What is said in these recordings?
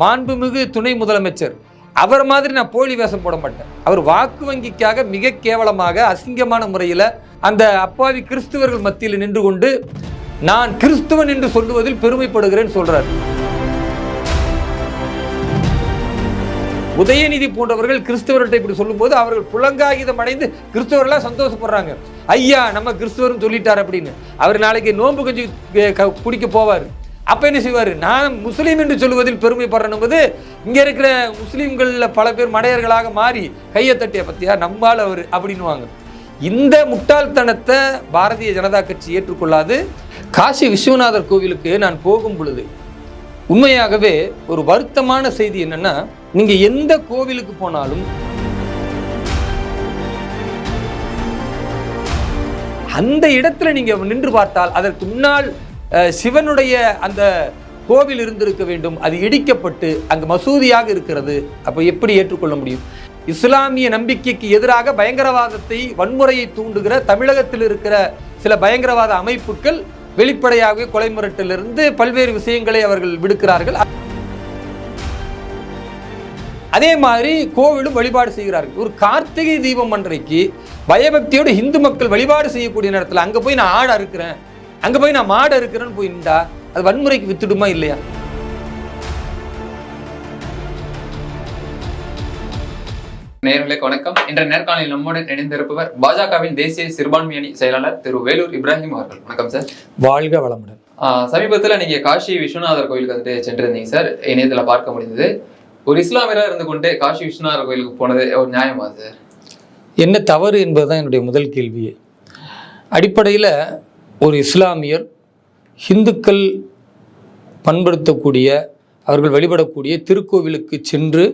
மாண்புமிகு துணை முதலமைச்சர். அவர் மாதிரி நான் போலி வேஷம் போட மாட்டேன். அவர் வாக்கு வங்கிக்காக மிக கேவலமாக அசிங்கமான முறையில் அந்த அப்பாவி கிறிஸ்துவர்கள் மத்தியில் நின்று கொண்டு நான் கிறிஸ்துவன் என்று சொல்லுவதில் பெருமைப்படுகிறேன் சொல்றார். உதயநிதி போன்றவர்கள் கிறிஸ்தவர்கிட்ட இப்படி சொல்லும்போது அவர்கள் புலங்காகிதம் அடைந்து கிறிஸ்தவர்களாக சந்தோஷப்படுறாங்க. ஐயா நம்ம கிறிஸ்தவர்னு சொல்லிட்டார் அப்படின்னு. அவர் நாளைக்கு நோன்பு கொஞ்சம் குடிக்க போவார். அப்போ என்ன செய்வார்? நான் முஸ்லீம் என்று சொல்லுவதில் பெருமைப்படுறேன் போது இங்கே இருக்கிற முஸ்லீம்களில் பல பேர் மடையர்களாக மாறி கையை தட்டிய பற்றியா நம்மால் அவர் அப்படின்னுவாங்க. இந்த முட்டாள்தனத்தை பாரதிய ஜனதா கட்சி ஏற்றுக்கொள்ளாது. காசி விஸ்வநாதர் கோவிலுக்கு நான் போகும் பொழுது உண்மையாகவே ஒரு வருத்தமான செய்தி என்னன்னா நீங்க எந்த கோவிலுக்கு போனாலும் அந்த இடத்துல நீங்க நின்று பார்த்தால் அதற்கு முன்னால் சிவனுடைய அந்த கோவில் இருந்திருக்க வேண்டும். அது இடிக்கப்பட்டு அங்கு மசூதியாக இருக்கிறது. அப்போ எப்படி ஏற்றுக்கொள்ள முடியும்? இஸ்லாமிய நம்பிக்கைக்கு எதிராக பயங்கரவாதத்தை வன்முறையை தூண்டுகிற தமிழகத்தில் இருக்கிற சில பயங்கரவாத அமைப்புகள் வெளிப்படையாகவே கொலை மிரட்டிலிருந்து பல்வேறு விஷயங்களை அவர்கள் விடுக்கிறார்கள். அதே மாதிரி கோவிலும் வழிபாடு செய்கிறார்கள். ஒரு கார்த்திகை தீபம் அன்றைக்கு பயபக்தியோடு இந்து மக்கள் வழிபாடு செய்யக்கூடிய நேரத்தில் அங்கே போய் நான் ஆடு அறுக்கிறேன். அங்கே போய் நான் மாடு அறுக்கிறேன்னு போய் நின்றா அது வன்முறைக்கு வித்துடுமா இல்லையா? நேயர்களுக்கு வணக்கம். இன்ற நேர்காணலில் நம்மோடு இணைந்திருப்பவர் பாஜகவின் தேசிய சிறுபான்மை அணி செயலாளர் திரு வேலூர் இப்ராஹிம் அவர்கள். வணக்கம் சார். வாழ்க வளமுடன். ஆஹ் சமீபத்துல நீங்க காஷி விஸ்வநாதர் கோயிலுக்கு வந்துட்டு சென்றிருந்தீங்க சார். இணையத்துல பார்க்க முடிந்தது. ஒரு இஸ்லாமியரா இருந்து கொண்டு காஷி விஸ்வநாதர் கோயிலுக்கு போனது ஒரு நியாயமா சார்? என்ன தவறு என்பதுதான் என்னுடைய முதல் கேள்வியே. அடிப்படையில் ஒரு இஸ்லாமியர் இந்துக்கள் பண்படுத்தக்கூடிய அவர்கள் வழிபடக்கூடிய திருக்கோவிலுக்கு சென்று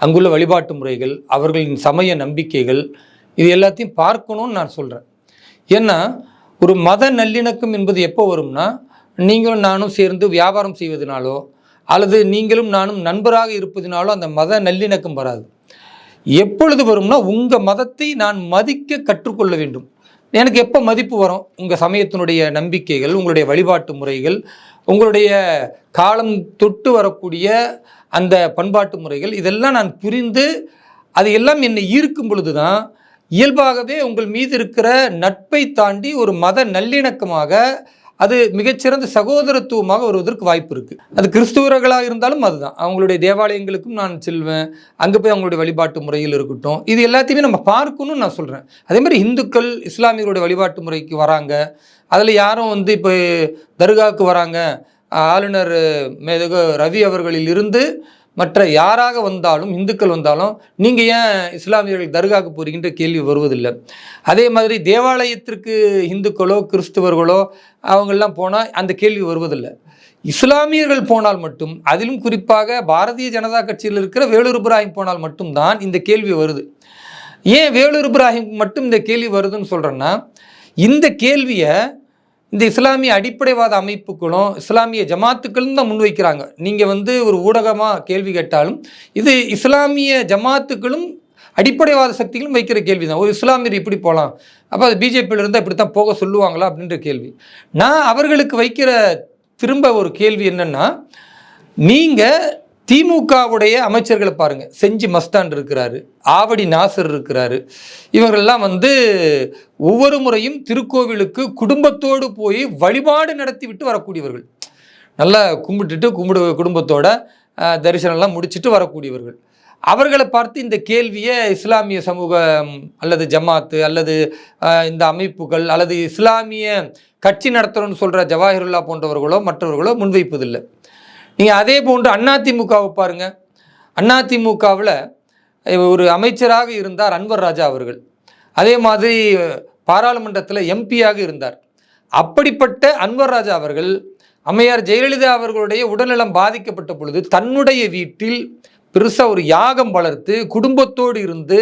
அங்குள்ள வழிபாட்டு முறைகள் அவர்களின் சமய நம்பிக்கைகள் இது எல்லாத்தையும் பார்க்கணும்னு நான் சொல்கிறேன் ஏன்னா ஒரு மத நல்லிணக்கம் என்பது எப்போ வரும்னா நீங்களும் நானும் சேர்ந்து வியாபாரம் செய்வதனாலோ அல்லது நீங்களும் நானும் நண்பராக இருப்பதினாலோ அந்த மத நல்லிணக்கம் வராது. எப்பொழுது வரும்னா உங்கள் மதத்தை நான் மதிக்க கற்றுக்கொள்ள வேண்டும். எனக்கு எப்போ மதிப்பு வரும்? உங்கள் சமயத்தினுடைய நம்பிக்கைகள் உங்களுடைய வழிபாட்டு முறைகள் உங்களுடைய காலம் தொட்டு வரக்கூடிய அந்த பண்பாட்டு முறைகள் இதெல்லாம் நான் புரிந்து அது எல்லாம் என்னை ஈர்க்கும் பொழுது தான் இயல்பாகவே உங்கள் மீது இருக்கிற நட்பை தாண்டி ஒரு மத நல்லிணக்கமாக அது மிகச்சிறந்த சகோதரத்துவமாக வருவதற்கு வாய்ப்பு இருக்குது அது கிறிஸ்துவர்களாக இருந்தாலும் அதுதான். அவங்களுடைய தேவாலயங்களுக்கும் நான் செல்வேன். அங்கே போய் அவங்களுடைய வழிபாட்டு முறையில் இருக்கட்டும். இது எல்லாத்தையுமே நம்ம பார்க்கணும்னு நான் சொல்கிறேன் அதே மாதிரி இந்துக்கள் இஸ்லாமியர்களுடைய வழிபாட்டு முறைக்கு வராங்க. அதில் யாரும் வந்து இப்போ தர்காவுக்கு வராங்க. ஆளுநர் மேதகு ரவி அவர்களில் இருந்து மற்ற யாராக வந்தாலும் இந்துக்கள் வந்தாலும் நீங்கள் ஏன் இஸ்லாமியர்கள் தர்காவுக்கு போறீங்கன்ற கேள்வி வருவதில்லை. அதே மாதிரி தேவாலயத்திற்கு இந்துக்களோ கிறிஸ்துவர்களோ அவங்கெல்லாம் போனால் அந்த கேள்வி வருவதில்லை. இஸ்லாமியர்கள் போனால் மட்டும் அதிலும் குறிப்பாக பாரதிய ஜனதா கட்சியில் இருக்கிற வேலூர் இப்ராஹிம் போனால் மட்டும்தான் இந்த கேள்வி வருது. ஏன் வேலூர் இப்ராஹிம் மட்டும் இந்த கேள்வி வருதுன்னு சொல்கிறேன்னா இந்த கேள்வியை இந்த இஸ்லாமிய அடிப்படைவாத அமைப்புகளும் இஸ்லாமிய ஜமாத்துக்களும் தான் முன்வைக்கிறாங்க நீங்கள் வந்து ஒரு ஊடகமாக கேள்வி கேட்டாலும் இது இஸ்லாமிய ஜமாத்துக்களும் அடிப்படைவாத சக்திகளும் வைக்கிற கேள்வி தான் ஒரு இஸ்லாமியர் இப்படி போகலாம் அப்போ அது பிஜேபியில் இருந்தால் இப்படி தான் போக சொல்லுவாங்களா அப்படின்ற கேள்வி. நான் அவர்களுக்கு வைக்கிற திரும்ப ஒரு கேள்வி என்னென்னா நீங்கள் திமுகவுடைய அமைச்சர்களை பாருங்க. செஞ்சி மஸ்தான் இருக்கிறாரு ஆவடி நாசர் இருக்கிறாரு. இவர்கள்லாம் வந்து ஒவ்வொரு முறையும் திருக்கோவிலுக்கு குடும்பத்தோடு போய் வழிபாடு நடத்தி விட்டு வரக்கூடியவர்கள். நல்லா கும்பிட்டுட்டு கும்பிடு குடும்பத்தோட தரிசனம்லாம் முடிச்சுட்டு வரக்கூடியவர்கள். அவர்களை பார்த்து இந்த கேள்வியை இஸ்லாமிய சமூகம் அல்லது ஜமாத்து அல்லது இந்த அமைப்புகள் அல்லது இஸ்லாமிய கட்சி நடத்துகிறோன்னு சொல்கிற ஜவாஹிருல்லா போன்றவர்களோ மற்றவர்களோ முன்வைப்பதில்லை. நீங்கள் அதே போன்று அதிமுகவை பாருங்க. அதிமுகவில் ஒரு அமைச்சராக இருந்தார் அன்வர் ராஜா அவர்கள். அதே மாதிரி பாராளுமன்றத்தில் எம்பியாக இருந்தார். அப்படிப்பட்ட அன்வர் ராஜா அவர்கள் அம்மையார் ஜெயலலிதா அவர்களுடைய உடல்நலம் பாதிக்கப்பட்ட பொழுது தன்னுடைய வீட்டில் பெருசாக ஒரு யாகம் வளர்த்து குடும்பத்தோடு இருந்து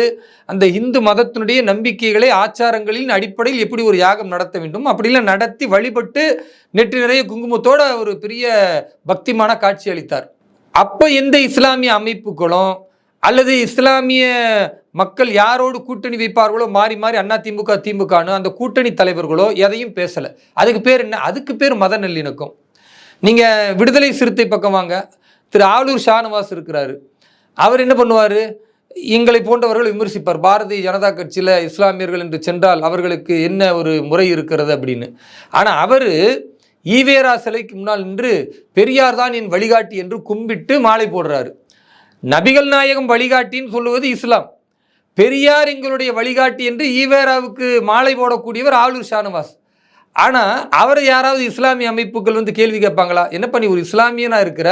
அந்த இந்து மதத்தினுடைய நம்பிக்கைகளை ஆச்சாரங்களின் அடிப்படையில் எப்படி ஒரு யாகம் நடத்த வேண்டும் அப்படிலாம் நடத்தி வழிபட்டு நெற்றி நிறைய குங்குமத்தோட ஒரு பெரிய பக்திமான காட்சி அளித்தார். அப்போ எந்த இஸ்லாமிய அமைப்புகளும் அல்லது இஸ்லாமிய மக்கள் யாரோடு கூட்டணி வைப்பார்களோ மாறி மாறி அண்ணா திமுக திமுகன்னு அந்த கூட்டணி தலைவர்களோ எதையும் பேசலை. அதுக்கு பேர் என்ன? அதுக்கு பேர் மத நல்லிணக்கம். நீங்கள் விடுதலை சிறுத்தை பக்கம் வாங்க. திரு ஆளூர் ஷானவாஸ் இருக்கிறாரு. அவர் என்ன பண்ணுவார்? எங்களை போன்றவர்கள் விமர்சிப்பார். பாரதிய ஜனதா கட்சியில் இஸ்லாமியர்கள் என்று சென்றால் அவர்களுக்கு என்ன ஒரு முறை இருக்கிறது அப்படின்னு. ஆனால் அவர் ஈவேரா சிலைக்கு முன்னால் நின்று பெரியார் தான் என் வழிகாட்டி என்று கும்பிட்டு மாலை போடுறாரு. நபிகள் நாயகம் வழிகாட்டின்னு சொல்லுவது இஸ்லாம். பெரியார் எங்களுடைய வழிகாட்டி என்று ஈவேராவுக்கு மாலை போடக்கூடியவர் ஆளுர் ஷானவாஸ். ஆனால் அவரை யாராவது இஸ்லாமிய அமைப்புகள் வந்து கேள்வி கேட்பாங்களா? என்ன பண்ணி ஒரு இஸ்லாமியனாக இருக்கிற?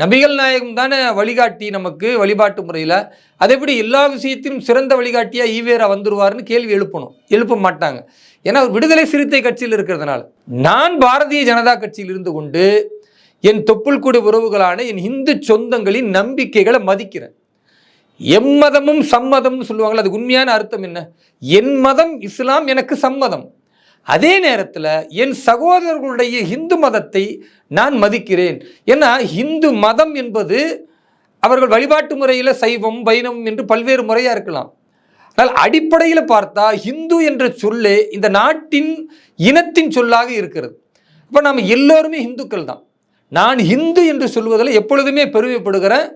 நபிகள் நாயகம் தானே வழிகாட்டி நமக்கு வழிபாட்டு முறையில்? அதே எப்படி எல்லா விஷயத்திலும் சிறந்த வழிகாட்டியாக ஈவேரா வந்துருவார்னு கேள்வி எழுப்பணும். எழுப்ப மாட்டாங்க. ஏன்னா அவர் விடுதலை சிறுத்தை கட்சியில் இருக்கிறதுனால. நான் பாரதிய ஜனதா கட்சியில் இருந்து கொண்டு என் தொப்புள் கூட உறவுகளான என் இந்து சொந்தங்களின் நம்பிக்கைகளை மதிக்கிறேன். எம்மதமும் சம்மதம்னு சொல்லுவாங்கல்ல அதுக்கு உண்மையான அர்த்தம் என்ன? என் மதம் இஸ்லாம் எனக்கு சம்மதம். அதே நேரத்தில் என் சகோதரர்களுடைய இந்து மதத்தை நான் மதிக்கிறேன். ஏன்னா இந்து மதம் என்பது அவர்கள் வழிபாட்டு முறையில் சைவம் வைணவம் என்று பல்வேறு முறையாக இருக்கலாம். ஆனால் அடிப்படையில் பார்த்தா இந்து என்ற சொல்லே இந்த நாட்டின் இனத்தின் சொல்லாக இருக்கிறது. இப்போ நாம் எல்லோருமே இந்துக்கள் தான். நான் இந்து என்று சொல்வதில் எப்பொழுதுமே பெருமைப்படுகிறேன்.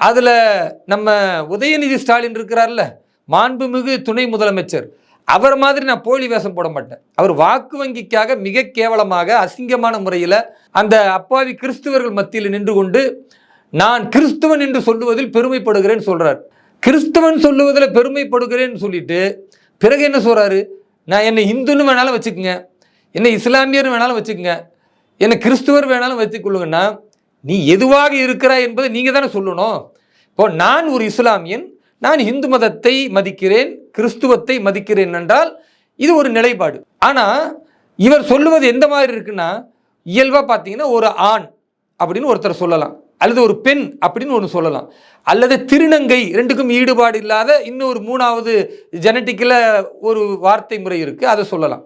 அதில் நம்ம உதயநிதி ஸ்டாலின் இருக்கிறார்ல மாண்புமிகு துணை முதலமைச்சர். அவர் மாதிரி நான் போலி வேஷம் போட மாட்டேன். அவர் வாக்கு வங்கிக்காக மிக கேவலமாக அசிங்கமான முறையில் அந்த அப்பாவி கிறிஸ்துவர்கள் மத்தியில் நின்று கொண்டு நான் கிறிஸ்துவன் என்று சொல்லுவதில் பெருமைப்படுகிறேன் சொல்கிறார் கிறிஸ்துவன் சொல்லுவதில் பெருமைப்படுகிறேன்னு சொல்லிட்டு பிறகு என்ன சொல்கிறாரு நான் என்னை இந்துன்னு வேணாலும் வச்சுக்கோங்க. என்னை இஸ்லாமியர் வேணாலும் வச்சுக்கோங்க. என்னை கிறிஸ்துவர் வேணாலும் வச்சுக்கொள்ளுங்கன்னா நீ எதுவாக இருக்கிறாய் என்பதை நீங்கள் தானே சொல்லணும். இப்போ நான் ஒரு இஸ்லாமியன் நான் இந்து மதத்தை மதிக்கிறேன் கிறிஸ்துவத்தை மதிக்கிறேன் என்றால் இது ஒரு நிலைப்பாடு. ஆனால் இவர் சொல்லுவது எந்த மாதிரி இருக்குன்னா இயல்பாக பார்த்தீங்கன்னா ஒரு ஆண் அப்படின்னு ஒருத்தர் சொல்லலாம். அல்லது ஒரு பெண் அப்படின்னு ஒன்று சொல்லலாம். அல்லது திருநங்கை ரெண்டுக்கும் ஈடுபாடு இல்லாத இன்னொரு மூணாவது ஜெனட்டிக்கில் ஒரு வார்த்தை முறை இருக்குது அதை சொல்லலாம்.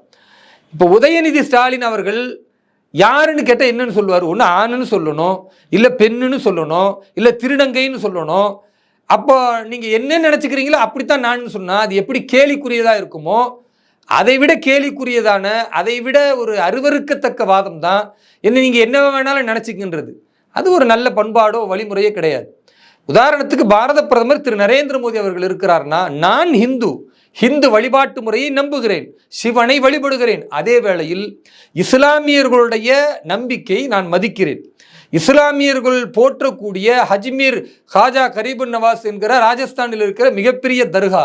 இப்போ உதயநிதி ஸ்டாலின் அவர்கள் யாருன்னு கேட்டால் என்னன்னு சொல்லுவார்? ஒன்று ஆணுன்னு சொல்லணும் இல்லை பெண்ணுன்னு சொல்லணும் இல்லை திருநங்கைன்னு சொல்லணும். அப்போ நீங்கள் என்ன நினச்சிக்கிறீங்களோ அப்படித்தான் நான் சொன்னால் அது எப்படி கேலிக்குரியதாக இருக்குமோ அதை விட கேலிக்குரியதான அதை விட ஒரு அருவறுக்கத்தக்க வாதம் தான் என்ன நீங்கள் என்ன வேணாலும் நினச்சிக்கின்றது. அது ஒரு நல்ல பண்பாடோ வழிமுறையோ கிடையாது. உதாரணத்துக்கு பாரத பிரதமர் திரு நரேந்திர மோடி அவர்கள் இருக்கிறார்னா நான் ஹிந்து ஹிந்து வழிபாட்டு முறையை நம்புகிறேன் சிவனை வழிபடுகிறேன். அதே வேளையில் இஸ்லாமியர்களுடைய நம்பிக்கை நான் மதிக்கிறேன். இஸ்லாமியர்கள் போற்றக்கூடிய ஹஜ்மீர் ஹாஜா கரீபுன் நவாஸ் என்கிற ராஜஸ்தானில் இருக்கிற மிகப்பெரிய தர்கா.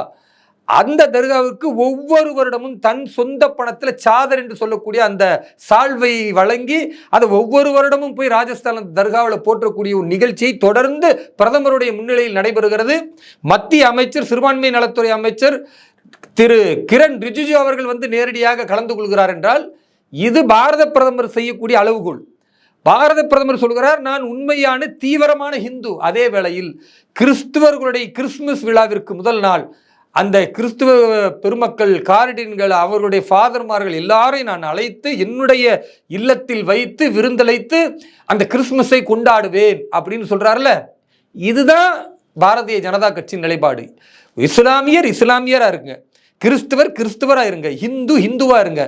அந்த தர்காவிற்கு ஒவ்வொரு வருடமும் தன் சொந்த பணத்தில் சாதர் என்று சொல்லக்கூடிய அந்த சால்வை வழங்கி அதை ஒவ்வொரு வருடமும் போய் ராஜஸ்தான் தர்காவில் போற்றக்கூடிய ஒரு நிகழ்ச்சியை தொடர்ந்து பிரதமருடைய முன்னிலையில் நடைபெறுகிறது. மத்திய அமைச்சர் சிறுபான்மை நலத்துறை அமைச்சர் திரு கிரண் ரிஜிஜு அவர்கள் வந்து நேரடியாக கலந்து கொள்கிறார் என்றால் இது பாரத பிரதமர் செய்யக்கூடிய அளவுகோல். பாரத பிரதமர் சொல்கிறார் நான் உண்மையான தீவிரமான ஹிந்து. அதே வேளையில் கிறிஸ்துவர்களுடைய கிறிஸ்துமஸ் விழாவிற்கு முதல் நாள் அந்த கிறிஸ்துவ பெருமக்கள் காரடின்கள் அவர்களுடைய ஃபாதர்மார்கள் எல்லாரையும் நான் அழைத்து என்னுடைய இல்லத்தில் வைத்து விருந்தழைத்து அந்த கிறிஸ்துமஸை கொண்டாடுவேன் அப்படின்னு சொல்கிறார்ல இதுதான் பாரதிய ஜனதா கட்சியின் நிலைப்பாடு. இஸ்லாமியர் இஸ்லாமியராக இருங்க. கிறிஸ்துவர் கிறிஸ்துவராக இருங்க. ஹிந்து ஹிந்துவாக இருங்க.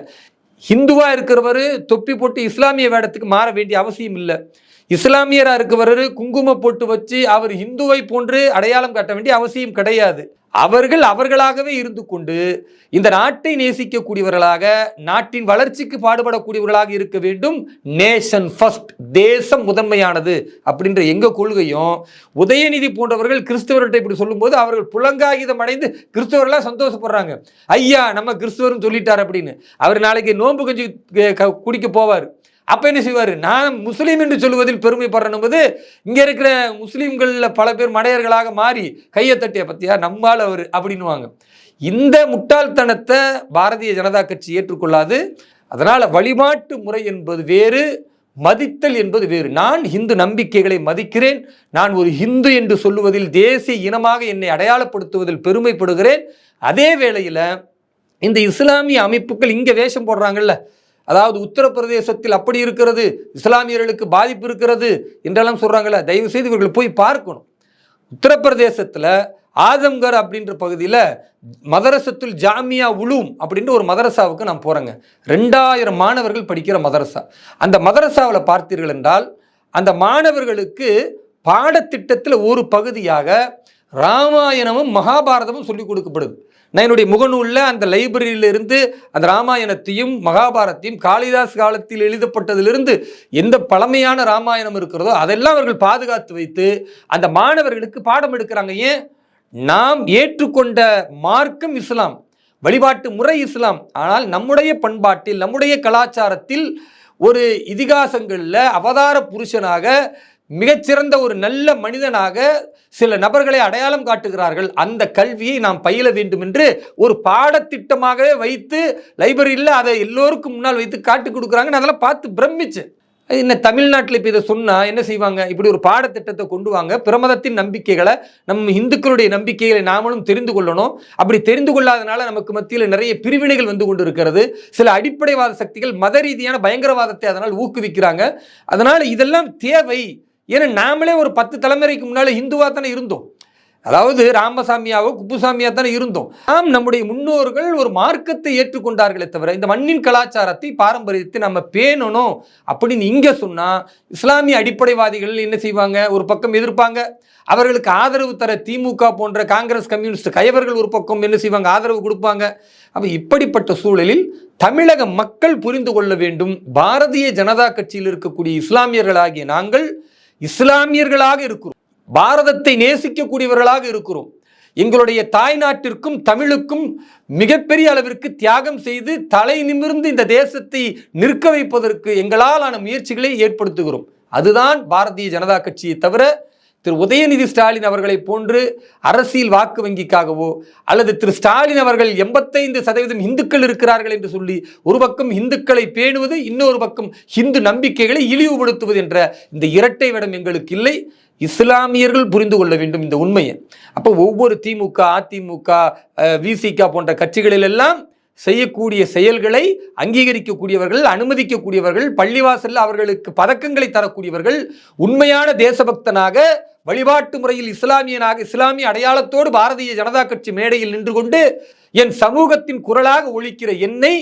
ஹிந்துவா இருக்கிறவர் தொப்பி போட்டு இஸ்லாமிய வேடத்துக்கு மாற வேண்டிய அவசியம் இல்லை. இஸ்லாமியராக இருக்கிறவர் குங்கும போட்டு வச்சு அவர் இந்துவை போன்று அடையாளம் காட்ட வேண்டிய அவசியம் கிடையாது. அவர்கள் அவர்களாகவே இருந்து கொண்டு இந்த நாட்டை நேசிக்கக்கூடியவர்களாக நாட்டின் வளர்ச்சிக்கு பாடுபடக்கூடியவர்களாக இருக்க வேண்டும். நேஷன் ஃபர்ஸ்ட் தேசம் முதன்மையானது அப்படின்ற எங்க கொள்கையும் உதயநிதி போன்றவர்கள் கிறிஸ்தவர்கிட்ட இப்படி சொல்லும்போது அவர்கள் புலங்காகிதம் அடைந்து கிறிஸ்தவர்களாக சந்தோஷப்படுறாங்க. ஐயா நம்ம கிறிஸ்தவர்னு சொல்லிட்டார் அப்படின்னு. அவர் நாளைக்கு நோன்பு கஞ்சி குடிக்க போவார். அப்போ என்ன செய்வார்? நான் முஸ்லீம் என்று சொல்லுவதில் பெருமைப்படுறேன் என்பது இங்கே இருக்கிற முஸ்லீம்களில் பல பேர் மடையர்களாக மாறி கையை தட்டிய பற்றியா நம்மால் அவர் அப்படின்னுவாங்க. இந்த முட்டாள்தனத்தை பாரதிய ஜனதா கட்சி ஏற்றுக்கொள்ளாது. அதனால் வழிபாட்டு முறை என்பது வேறு மதித்தல் என்பது வேறு. நான் இந்து நம்பிக்கைகளை மதிக்கிறேன். நான் ஒரு இந்து என்று சொல்லுவதில் தேசிய இனமாக என்னை அடையாளப்படுத்துவதில் பெருமைப்படுகிறேன். அதே வேளையில் இந்த இஸ்லாமிய அமைப்புகள் இங்கே வேஷம் போடுறாங்கல்ல அதாவது உத்தரப்பிரதேசத்தில் அப்படி இருக்கிறது இஸ்லாமியர்களுக்கு பாதிப்பு இருக்கிறது என்றெல்லாம் சொல்கிறாங்கல்ல தயவு செய்து இவர்கள் போய் பார்க்கணும். உத்தரப்பிரதேசத்தில் ஆதம்கர் அப்படின்ற பகுதியில் மதரசத்துல் ஜாமியா உலூம் அப்படின்ற ஒரு மதரசாவுக்கு நான் போகிறேங்க ரெண்டாயிரம் மாணவர்கள் படிக்கிற மதரசா. அந்த மதரசாவில் பார்த்தீர்கள் என்றால் அந்த மாணவர்களுக்கு பாடத்திட்டத்தில் ஒரு பகுதியாக ராமாயணமும் மகாபாரதமும் சொல்லிக் கொடுக்கப்படுது. நான் என்னுடைய முகநூலில் அந்த லைப்ரரியிலிருந்து அந்த ராமாயணத்தையும் மகாபாரத்தையும் காளிதாஸ் காலத்தில் எழுதப்பட்டதிலிருந்து எந்த பழமையான ராமாயணம் இருக்கிறதோ அதெல்லாம் அவர்கள் பாதுகாத்து வைத்து அந்த மாணவர்களுக்கு பாடம் எடுக்கிறாங்க. ஏன்? நாம் ஏற்றுக்கொண்ட மார்க்கம் இஸ்லாம் வழிபாட்டு முறை இஸ்லாம். ஆனால் நம்முடைய பண்பாட்டில் நம்முடைய கலாச்சாரத்தில் ஒரு இதிகாசங்களில் அவதார புருஷனாக மிகச்சிறந்த ஒரு நல்ல மனிதனாக சில நபர்களை அடையாளம் காட்டுகிறார்கள். அந்த கல்வியை நாம் பயில வேண்டும் என்று ஒரு பாடத்திட்டமாகவே வைத்து லைப்ரரியில் அதை எல்லோருக்கும் முன்னால் வைத்து காட்டி கொடுக்குறாங்க. நான் அதெல்லாம் பார்த்து பிரமிச்சு என்ன தமிழ்நாட்டில் இப்போ இதை சொன்னால் என்ன செய்வாங்க? இப்படி ஒரு பாடத்திட்டத்தை கொண்டு வாங்க. பிரமதத்தின் நம்பிக்கைகளை நம் இந்துக்களுடைய நம்பிக்கைகளை நாமளும் தெரிந்து கொள்ளணும். அப்படி தெரிந்து கொள்ளாதனால நமக்கு மத்தியில் நிறைய பிரிவினைகள் வந்து கொண்டு இருக்கிறது சில அடிப்படைவாத சக்திகள் மத ரீதியான பயங்கரவாதத்தை அதனால் ஊக்குவிக்கிறாங்க. அதனால் இதெல்லாம் தேவை. ஏன்னா நாமளே ஒரு பத்து தலைமுறைக்கு முன்னால் இந்துவாக தானே இருந்தோம். அதாவது ராமசாமியாவோ குப்புசாமியாக தானே இருந்தோம். நாம் நம்முடைய முன்னோர்கள் ஒரு மார்க்கத்தை ஏற்றுக்கொண்டார்களே தவிர இந்த மண்ணின் கலாச்சாரத்தை பாரம்பரியத்தை நம்ம பேணணும் அப்படின்னு இங்கே சொன்னால் இஸ்லாமிய அடிப்படைவாதிகள் என்ன செய்வாங்க? ஒரு பக்கம் எதிர்ப்பாங்க. அவர்களுக்கு ஆதரவு தர திமுக போன்ற காங்கிரஸ் கம்யூனிஸ்ட் கயவர்கள் ஒரு பக்கம் என்ன செய்வாங்க? ஆதரவு கொடுப்பாங்க. அப்போ இப்படிப்பட்ட சூழலில் தமிழக மக்கள் புரிந்து கொள்ள வேண்டும். பாரதிய ஜனதா கட்சியில் இருக்கக்கூடிய இஸ்லாமியர்களாகிய நாங்கள் இஸ்லாமியர்களாக இருக்கிறோம். பாரதத்தை நேசிக்கக்கூடியவர்களாக இருக்கிறோம். எங்களுடைய தாய் நாட்டிற்கும் தமிழுக்கும் மிகப்பெரிய அளவிற்கு தியாகம் செய்து தலை நிமிர்ந்து இந்த தேசத்தை நிற்க வைப்பதற்கு எங்களாலான முயற்சிகளை ஏற்படுத்துகிறோம். அதுதான் பாரதிய ஜனதா கட்சியை தவிர திரு உதயநிதி ஸ்டாலின் அவர்களை போன்று அரசியல் வாக்கு வங்கிக்காகவோ அல்லது திரு ஸ்டாலின் அவர்கள் எண்பத்தைந்து சதவீதம் இந்துக்கள் இருக்கிறார்கள் என்று சொல்லி ஒரு பக்கம் இந்துக்களை பேணுவது இன்னொரு பக்கம் இந்து நம்பிக்கைகளை இழிவுபடுத்துவது என்ற இந்த இரட்டை விடம் எங்களுக்கு இல்லை. இஸ்லாமியர்கள் புரிந்து கொள்ள வேண்டும் இந்த உண்மையை. அப்போ ஒவ்வொரு திமுக அதிமுக விசிக போன்ற கட்சிகளிலெல்லாம் செய்யக்கூடிய செயல்களை அங்கீகரிக்கக்கூடியவர்கள் அனுமதிக்கக்கூடியவர்கள் பள்ளிவாசலில் அவர்களுக்கு பதக்கங்களை தரக்கூடியவர்கள் உண்மையான தேசபக்தனாக வழிபாட்டு முறையில் இஸ்லாமியனாக இஸ்லாமிய அடையாளத்தோடு பாரதிய ஜனதா கட்சி மேடையில் நின்று கொண்டு என் சமூகத்தின் குரலாக ஒழிக்கிற என்னை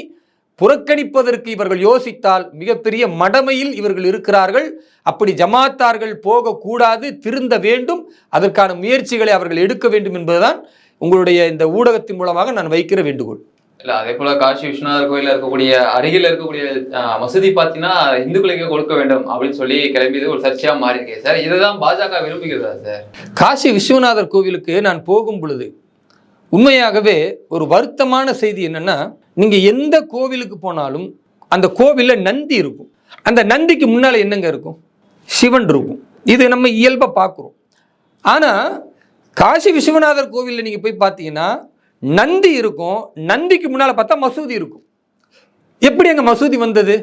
புறக்கணிப்பதற்கு இவர்கள் யோசித்தால் மிகப்பெரிய மடமையில் இவர்கள் இருக்கிறார்கள். அப்படி ஜமாத்தார்கள் போகக்கூடாது திருந்த வேண்டும். அதற்கான முயற்சிகளை அவர்கள் எடுக்க வேண்டும் என்பதுதான் உங்களுடைய இந்த ஊடகத்தின் மூலமாக நான் வைக்கிற வேண்டுகோள். இல்ல அதே போல காசி விஸ்வநாதர் கோயில இருக்கக்கூடிய அருகில் இருக்கக்கூடிய மசூதி பாத்தீங்கன்னா இந்துக்களுக்கே கொடுக்க வேண்டும் அப்படின்னு சொல்லி கிளம்பியது ஒரு சர்ச்சையா மாறி இருக்கு சார் இதுதான் பாஜக விரும்புகிறதா சார்? காசி விஸ்வநாதர் கோவிலுக்கு நான் போகும் பொழுது உண்மையாகவே ஒரு வருத்தமான செய்தி என்னன்னா நீங்க எந்த கோவிலுக்கு போனாலும் அந்த கோவில்ல நந்தி இருக்கும். அந்த நந்திக்கு முன்னால என்னங்க இருக்கும்? சிவன் இருக்கும். இது நம்ம இயல்பா பார்க்குறோம் ஆனா காசி விஸ்வநாதர் கோவிலில் நீங்க போய் பார்த்தீங்கன்னா நந்தி இருக்கும் நந்திக்கு முன்னால் பார்த்தா மசூதி இருக்கும். எப்படி அங்கே மசூதி வந்தது?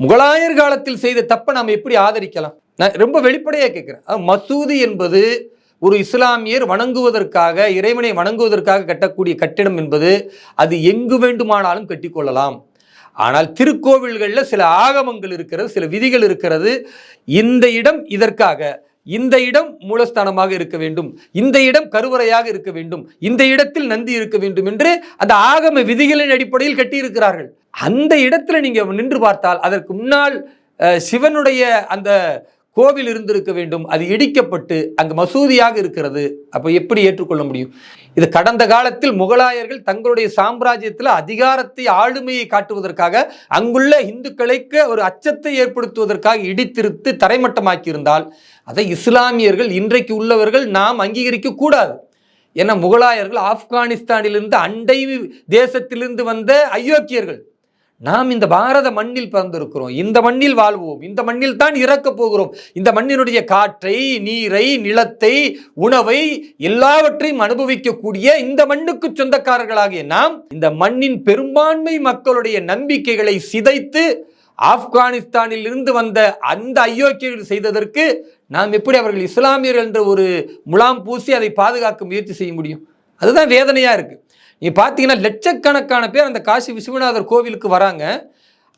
முகலாயர் காலத்தில் செய்த தப்பை நாம் எப்படி ஆதரிக்கலாம்? நான் ரொம்ப வெளிப்படையாக கேட்குறேன் மசூதி என்பது ஒரு இஸ்லாமியர் வணங்குவதற்காக இறைவனை வணங்குவதற்காக கட்டக்கூடிய கட்டிடம் என்பது அது எங்கு வேண்டுமானாலும் கட்டிக்கொள்ளலாம். ஆனால் திருக்கோவில்களில் சில ஆகமங்கள் இருக்கிறது சில விதிகள் இருக்கிறது. இந்த இடம் இதற்காக. இந்த இடம் மூலஸ்தானமாக இருக்க வேண்டும். இந்த இடம் கருவறையாக இருக்க வேண்டும். இந்த இடத்தில் நந்தி இருக்க வேண்டும் என்று அந்த ஆகம விதிகளின் அடிப்படையில் கட்டியிருக்கிறார்கள். அந்த இடத்துல நீங்க நின்று பார்த்தால் அதற்கு முன்னால் அஹ், சிவனுடைய அந்த கோவில் இருந்திருக்க வேண்டும் அது இடிக்கப்பட்டு அங்கு மசூதியாக இருக்கிறது அப்போ எப்படி ஏற்றுக்கொள்ள முடியும்? இது கடந்த காலத்தில் முகலாயர்கள் தங்களுடைய சாம்ராஜ்யத்தில் அதிகாரத்தை ஆளுமையை காட்டுவதற்காக அங்குள்ள இந்துக்களுக்கு ஒரு அச்சத்தை ஏற்படுத்துவதற்காக இடித்திருத்து தரைமட்டமாக்கியிருந்தால் அதை இஸ்லாமியர்கள் இன்றைக்கு உள்ளவர்கள் நாம் அங்கீகரிக்க கூடாது. ஏன்னா முகலாயர்கள் ஆப்கானிஸ்தானிலிருந்து அண்டை தேசத்திலிருந்து வந்த அயோக்கியர்கள். நாம் இந்த பாரத மண்ணில் பிறந்திருக்கிறோம். இந்த மண்ணில் வாழ்வோம். இந்த மண்ணில் தான் இறக்கப் போகிறோம். இந்த மண்ணினுடைய காற்றை நீரை நிலத்தை உணவை எல்லாவற்றையும் அனுபவிக்கக்கூடிய இந்த மண்ணுக்கு சொந்தக்காரர்களாகிய நாம் இந்த மண்ணின் பெரும்பான்மை மக்களுடைய நம்பிக்கைகளை சிதைத்து ஆப்கானிஸ்தானில் இருந்து வந்த அந்த அயோக்கியர்கள் செய்ததற்கு நாம் எப்படி அவர்கள் இஸ்லாமியர்கள் என்ற ஒரு முலாம் பூசி அதை பாதுகாக்க முயற்சி செய்ய முடியும்? அதுதான் வேதனையாக இருக்குது நீ பார்த்தீங்கன்னா லட்சக்கணக்கான பேர் அந்த காசி விஸ்வநாதர் கோவிலுக்கு வராங்க.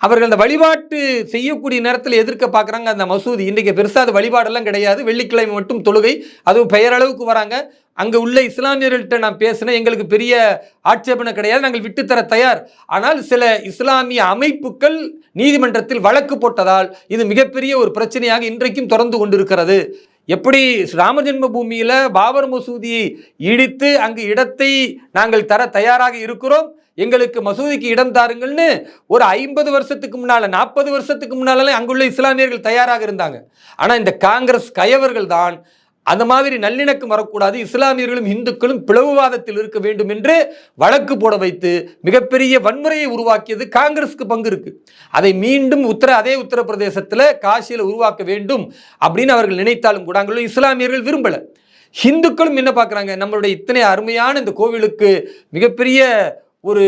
அவர்கள் அந்த வழிபாட்டு செய்யக்கூடிய நேரத்தில் எதிர்க்க பார்க்குறாங்க அந்த மசூதி. இன்றைக்கி பெருசாக அது வழிபாடெல்லாம் கிடையாது. வெள்ளிக்கிழமை மட்டும் தொழுகை அதுவும் பெயரளவுக்கு வராங்க. அங்கே உள்ள இஸ்லாமியர்கள்ட்ட நான் பேசினேன். எங்களுக்கு பெரிய ஆட்சேபனை கிடையாது. நாங்கள் விட்டுத்தர தயார். ஆனால் சில இஸ்லாமிய அமைப்புகள் நீதிமன்றத்தில் வழக்கு போட்டதால் இது மிகப்பெரிய ஒரு பிரச்சனையாக இன்றைக்கும் தொடர்ந்து கொண்டிருக்கிறது. எப்படி ராமஜென்ம பூமியில் பாபர் மசூதியை இடித்து அங்கு இடத்தை நாங்கள் தர தயாராக இருக்கிறோம்? எங்களுக்கு மசூதிக்கு இடம் தாருங்கள்னு ஒரு ஐம்பது வருஷத்துக்கு முன்னால் நாற்பது வருஷத்துக்கு முன்னாலே அங்குள்ள இஸ்லாமியர்கள் தயாராக இருந்தாங்க. ஆனால் இந்த காங்கிரஸ் கயவர்கள் தான் அந்த மாதிரி நல்லிணக்கம் வரக்கூடாது. இஸ்லாமியர்களும் இந்துக்களும் பிளவுவாதத்தில் இருக்க வேண்டும் என்று வழக்கு போட வைத்து மிகப்பெரிய வன்முறையை உருவாக்கியது காங்கிரஸுக்கு பங்கு இருக்கு. அதை மீண்டும் உத்தர அதே உத்தரப்பிரதேசத்தில் காசியில் உருவாக்க வேண்டும் அப்படின்னு அவர்கள் நினைத்தாலும் கூட அங்குள்ள இஸ்லாமியர்கள் விரும்பல. ஹிந்துக்களும் என்ன பார்க்குறாங்க நம்மளுடைய இத்தனை அருமையான இந்த கோவிலுக்கு மிகப்பெரிய ஒரு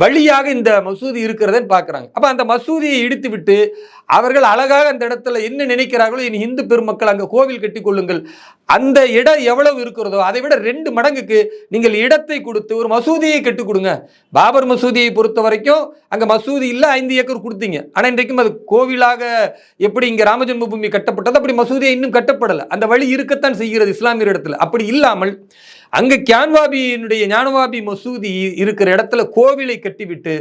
வழியாக இந்த மசூதி இருக்கிறதன்னு பார்க்குறாங்க. அப்போ அந்த மசூதியை இடித்து விட்டு அவர்கள் அழகாக அந்த இடத்துல என்ன நினைக்கிறார்களோ இனி இந்து பெருமக்கள் அங்கே கோவில் கட்டி கொள்ளுங்கள். அந்த இடம் எவ்வளவு இருக்கிறதோ அதை விட ரெண்டு மடங்குக்கு நீங்கள் இடத்தை கொடுத்து ஒரு மசூதியை கட்டி கொடுங்க. பாபர் மசூதியை பொறுத்த வரைக்கும் அங்கே மசூதி இல்லை ஐந்து ஏக்கர் கொடுத்தீங்க. ஆனால் இன்றைக்கும் அது கோவிலாக எப்படி இங்கே ராமஜென்ம பூமி கட்டப்பட்டது அப்படி மசூதியை இன்னும் கட்டப்படலை. அந்த வழி இருக்கத்தான் செய்கிறது இஸ்லாமியர் இடத்துல. அப்படி இல்லாமல் அங்கே கியான்வாபியினுடைய ஞானவாபி மசூதி இருக்கிற இடத்துல கோவிலை கட்டிவிட்டு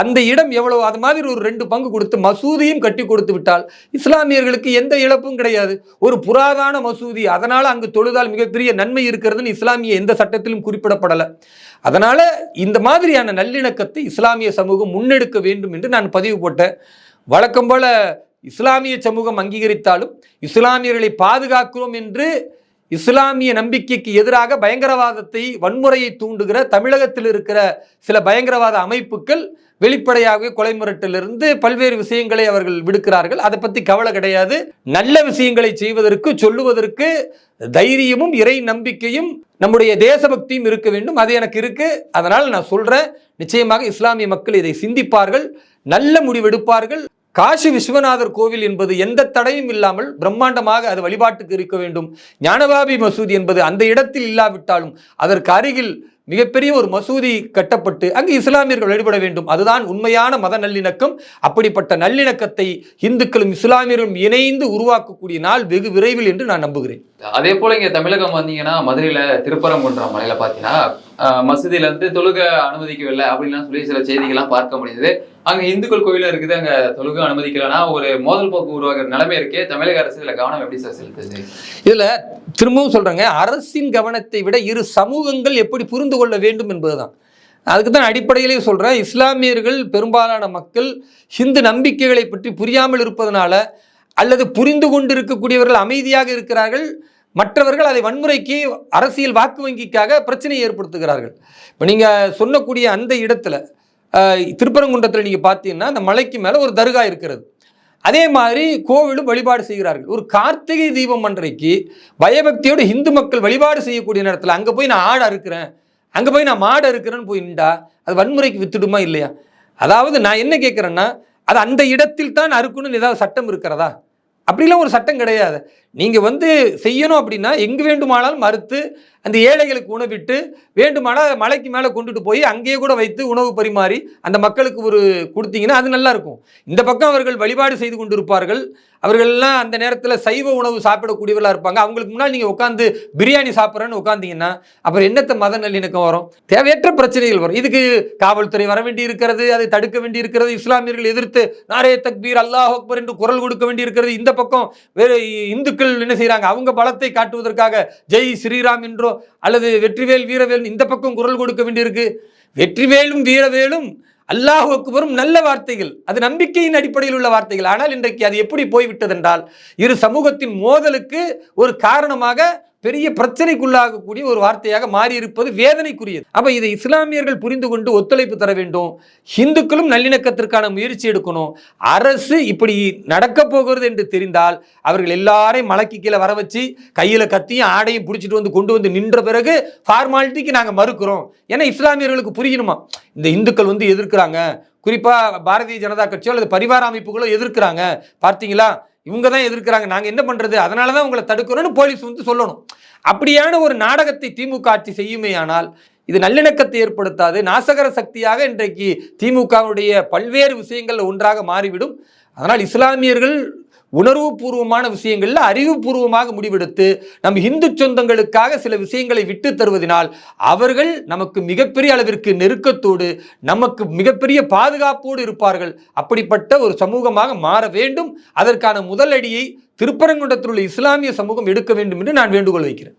அந்த இடம் எவ்வளவு அது மாதிரி ஒரு ரெண்டு பங்கு கொடுத்து மசூதியும் கட்டி கொடுத்து விட்டால் இஸ்லாமியர்களுக்கு எந்த இழப்பும் கிடையாது. ஒரு புராதான மசூதி அதனால் அங்கு தொழுதால் மிகப்பெரிய நன்மை இருக்கிறதுன்னு இஸ்லாமிய எந்த சட்டத்திலும் குறிப்பிடப்படலை. அதனால இந்த மாதிரியான நல்லிணக்கத்தை இஸ்லாமிய சமூகம் முன்னெடுக்க வேண்டும் என்று நான் பதிவு போட்டேன். வழக்கம் போல இஸ்லாமிய சமூகம் அங்கீகரித்தாலும் இஸ்லாமியர்களை பாதுகாக்கிறோம் என்று இஸ்லாமிய நம்பிக்கைக்கு எதிராக பயங்கரவாதத்தை வன்முறையை தூண்டுகிற தமிழகத்தில் இருக்கிற சில பயங்கரவாத அமைப்புகள் வெளிப்படையாகவே கொலை மிரட்டிலிருந்து பல்வேறு விஷயங்களை அவர்கள் விடுக்கிறார்கள். அதை பற்றி கவலை கிடையாது. நல்ல விஷயங்களை செய்வதற்கு சொல்லுவதற்கு தைரியமும் இறை நம்பிக்கையும் நம்முடைய தேசபக்தியும் இருக்க வேண்டும். அது எனக்கு இருக்கு. அதனால் நான் சொல்றேன். நிச்சயமாக இஸ்லாமிய மக்கள் இதை சிந்திப்பார்கள். நல்ல முடிவெடுப்பார்கள். காசி விஸ்வநாதர் கோவில் என்பது எந்த தடையும் இல்லாமல் பிரம்மாண்டமாக அது வழிபாட்டுக்கு இருக்க வேண்டும். ஞானபாபி மசூதி என்பது அந்த இடத்தில் இல்லாவிட்டாலும் அதற்கு அருகில் மிகப்பெரிய ஒரு மசூதி கட்டப்பட்டு அங்கு இஸ்லாமியர்கள் வழிபட வேண்டும். அதுதான் உண்மையான மத நல்லிணக்கம். அப்படிப்பட்ட நல்லிணக்கத்தை இந்துக்களும் இஸ்லாமியர்களும் இணைந்து உருவாக்கக்கூடிய நாள் வெகு விரைவில் என்று நான் நம்புகிறேன். அதே போல இங்க தமிழகம் வந்தீங்கன்னா மதுரையில திருப்பரங்குன்ற மலையில பாத்தீங்கன்னா ஆஹ், மசூதியில இருந்து தொழுக அனுமதிக்கவில்லை அப்படின்லாம் சொல்லி சில செய்திகள்லாம் பார்க்க முடியுது அங்க இந்துக்கள் கோயில இருக்குது அங்க தொழுக அனுமதிக்கலைன்னா ஒரு மோதல் போக்கு உருவாகிற நிலைமை இருக்கே தமிழக அரசு இதுல கவனம் எப்படி சார் செலுத்துது? இதுல திரும்பவும் சொல்றேங்க அரசின் கவனத்தை விட இரு சமூகங்கள் எப்படி புரிந்து கொள்ள வேண்டும் என்பதுதான். அதுக்கு தான் அடிப்படையிலேயே சொல்றேன் இஸ்லாமியர்கள் பெரும்பாலான மக்கள் ஹிந்து நம்பிக்கைகளை பற்றி புரியாமல் இருப்பதனால அல்லது புரிந்து கொண்டு இருக்கக்கூடியவர்கள் அமைதியாக இருக்கிறார்கள் மற்றவர்கள் அதை வன்முறைக்கு அரசியல் வாக்கு வங்கிக்காக பிரச்சனையை ஏற்படுத்துகிறார்கள். இப்போ நீங்கள் சொன்னக்கூடிய அந்த இடத்துல திருப்பரங்குன்றத்தில் நீங்கள் பார்த்தீங்கன்னா அந்த மலைக்கு மேலே ஒரு தர்கா இருக்கிறது. அதே மாதிரி கோவிலும் வழிபாடு செய்கிறார்கள். ஒரு கார்த்திகை தீபம் அன்றைக்கு பயபக்தியோடு இந்து மக்கள் வழிபாடு செய்யக்கூடிய நேரத்தில் அங்கே போய் நான் ஆடை அறுக்கிறேன் அங்கே போய் நான் மாடை அறுக்கிறேன்னு போய் நின்றா அது வன்முறைக்கு வித்துடுமா இல்லையா? அதாவது நான் என்ன கேட்குறேன்னா அது அந்த இடத்தில் தான் அறுக்கணும்னு ஏதாவது சட்டம் இருக்கிறதா? அப்படிலாம் ஒரு சட்டம் கிடையாது. நீங்கள் வந்து செய்யணும் அப்படின்னா எங்கு வேண்டுமானாலும் மறுத்து அந்த ஏழைகளுக்கு உணவிட்டு வேண்டுமானால் மலைக்கு மேலே கொண்டுட்டு போய் அங்கேயே கூட வைத்து உணவு பரிமாறி அந்த மக்களுக்கு ஒரு கொடுத்தீங்கன்னா அது நல்லாயிருக்கும் இந்த பக்கம் அவர்கள் வழிபாடு செய்து கொண்டிருப்பார்கள். அவர்கள்லாம் அந்த நேரத்தில் சைவ உணவு சாப்பிடக்கூடியவர்களாக இருப்பாங்க. அவங்களுக்கு முன்னாடி நீங்கள் உட்காந்து பிரியாணி சாப்பிட்றேன்னு உட்காந்தீங்கன்னா அப்புறம் என்னத்த மத நல்லிணக்கம் வரும்? தேவையற்ற பிரச்சனைகள் வரும். இதுக்கு காவல்துறை வர வேண்டி இருக்கிறது அதை தடுக்க வேண்டி இருக்கிறது இஸ்லாமியர்கள் எதிர்த்து நாரே தக்பீர் அல்லாஹ் அக்பர் என்று குரல் கொடுக்க வேண்டி இருக்கிறது இந்த பக்கம் வேறு இந்துக்கள் என்ன செய்கிறாங்க அவங்க பலத்தை காட்டுவதற்காக ஜெய் ஸ்ரீராம் என்றோ அல்லது வெற்றிவேல் வீரவேல் இந்த பக்கம் குரல் கொடுக்க வேண்டியிருக்கு. வெற்றிவேலும் வீரவேலும் அல்லாஹ் வரும் நல்ல வார்த்தைகள் அது நம்பிக்கையின் அடிப்படையில் உள்ள வார்த்தைகள். ஆனால் இன்றைக்கு அது எப்படி போய்விட்டதென்றால் இரு சமூகத்தின் மோதலுக்கு ஒரு காரணமாக பெரிய பிரச்சனைக்குள்ளாகக்கூடிய ஒரு வார்த்தையாக மாறி இருப்பது வேதனைக்குரியது. அப்போ இதை இஸ்லாமியர்கள் புரிந்து கொண்டு ஒத்துழைப்பு தர வேண்டும். இந்துக்களும் நல்லிணக்கத்திற்கான முயற்சி எடுக்கணும். அரசு இப்படி நடக்க போகிறது என்று தெரிந்தால் அவர்கள் எல்லாரையும் மலைக்கு கீழே வர வச்சு கையில் கத்தியும் ஆடையும் பிடிச்சிட்டு வந்து கொண்டு வந்து நின்ற பிறகு ஃபார்மாலிட்டிக்கு நாங்கள் மறுக்கிறோம். ஏன்னா இஸ்லாமியர்களுக்கு புரியணுமா இந்த இந்துக்கள் வந்து எதிர்க்கிறாங்க. குறிப்பாக பாரதிய ஜனதா கட்சியோ அல்லது பரிவார அமைப்புகளோ எதிர்க்கிறாங்க. பார்த்தீங்களா? இவங்க தான் எதிர்க்கிறாங்க. நாங்கள் என்ன பண்ணுறது அதனால தான் உங்களை தடுக்கணும்னு போலீஸ் வந்து சொல்லணும். அப்படியான ஒரு நாடகத்தை திமுக ஆட்சி செய்யுமேயானால் இது நல்லிணக்கத்தை ஏற்படுத்தாது. நாசகர சக்தியாக இன்றைக்கு திமுகவுடைய பல்வேறு விஷயங்கள் ஒன்றாக மாறிவிடும். அதனால் இஸ்லாமியர்கள் உணர்வுபூர்வமான விஷயங்களில் அறிவுபூர்வமாக முடிவெடுத்து நம் இந்து சொந்தங்களுக்காக சில விஷயங்களை விட்டு தருவதனால் அவர்கள் நமக்கு மிகப்பெரிய அளவிற்கு நெருக்கத்தோடு நமக்கு மிகப்பெரிய பாதுகாப்போடு இருப்பார்கள். அப்படிப்பட்ட ஒரு சமூகமாக மாற வேண்டும். அதற்கான முதலடியை திருப்பரங்குன்றத்தில் உள்ள இஸ்லாமிய சமூகம் எடுக்க வேண்டும் என்று நான் வேண்டுகோள் வைக்கிறேன்.